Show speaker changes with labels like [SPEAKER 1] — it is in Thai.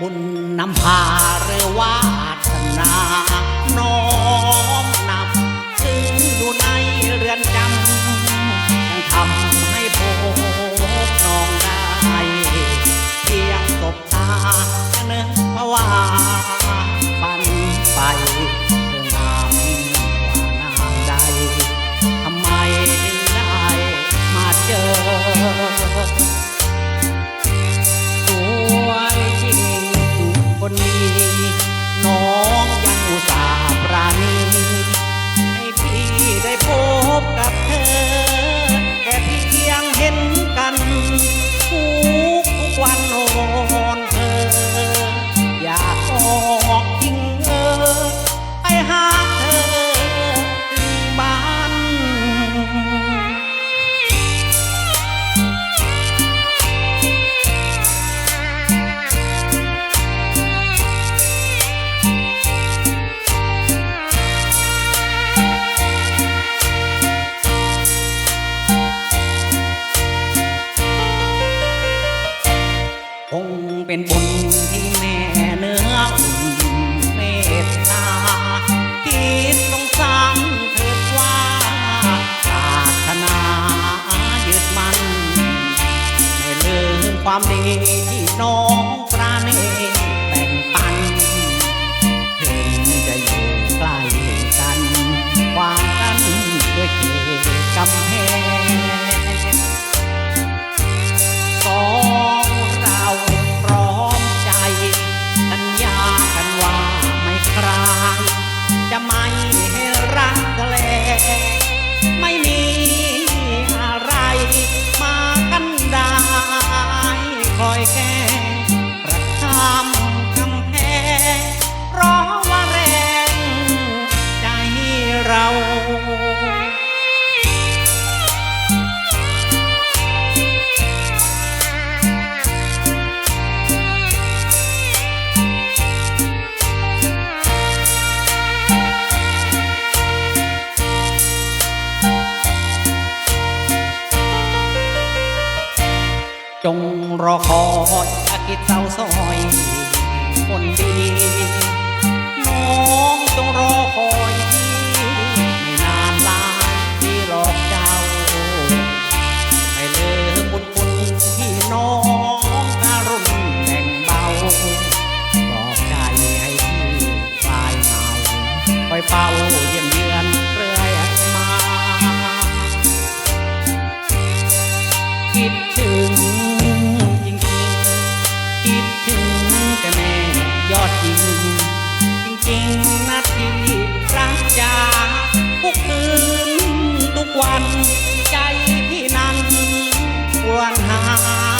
[SPEAKER 1] บุญนำพาเรือวาสนาน้อมนำถึงอยู่ในเรือนจำยังทำให้พบน้องได้เพียงตบตาเนื้อ เป็นบุญที่แม่เนื้ออุ่นเมตตาคิดสงสารเถิดว่าปรารถนายึดมันไม่ลืมความดีที่น้องประเแก้ จงรอคอยอากิจเศร้าซอยคนดีน้องจงรอคอยไม่นานลายที่หลอกเจ้าไม่เลืมบุญคุณที่น้องการุณแบ่งเบาปลอบใจให้พี่คลายเหงาคอยเป่าเยี่ยมเยือนเรื่อยมาคิดถึง ที่รักจาทุกคืนทุกวันใจพี่นั้นควรหา